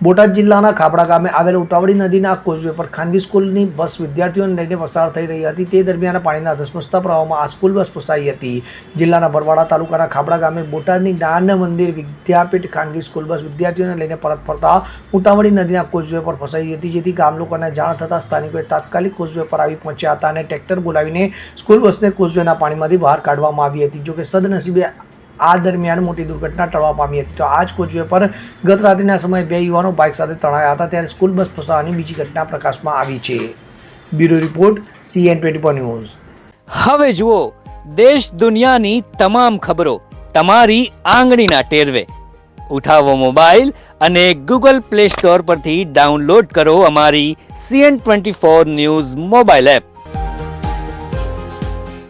બોટાદ જિલ્લાના ખાપડા ગામે આવેલ ઉતાવળી નદીના કોઝવે પર ખાનગી સ્કૂલની બસ વિદ્યાર્થીઓને લઈને પસાર થઈ રહી હતી. તે દરમિયાન પાણીના ધસમસતા પ્રવાહમાં આ સ્કૂલ બસ ફસાઈ હતી. જિલ્લાના બરવાડા તાલુકાના ખાપડા ગામે બોટાદની જ્ઞાન મંદિર વિદ્યાપીઠ ખાનગી સ્કૂલ બસ વિદ્યાર્થીઓને લઈને પરત ફરતા ઉતાવળી નદીના કોઝવે પર ફસાઈ હતી, જેથી ગામ લોકોને જાણ થતાં સ્થાનિકોએ તાત્કાલિક કોઝવે પર આવી પહોંચ્યા હતા અને ટ્રેક્ટર બોલાવીને સ્કૂલ બસને કોઝવેના પાણીમાંથી બહાર કાઢવામાં આવી હતી. જોકે સદનસીબે આ દરમિયાન મોટી દુર્ઘટના ટળવા પામી હતી. તો આ જ કોચવે પર ગત રાત્રિના સમયે બે યુવાનો બાઇક સાથે તણાયા હતા. ત્યારે સ્કૂલ બસ ફસાવાની બીજી ઘટના પ્રકાશમાં આવી છે. Bureau report CN twenty news. હવે જુઓ, દેશ દુનિયાની તમામ ખબરો તમારી આંગળીના ટેરવે. ઉઠાવો મોબાઈલ અને ગૂગલ પ્લે સ્ટોર પરથી ડાઉનલોડ કરો અમારી CN twenty four news mobile app.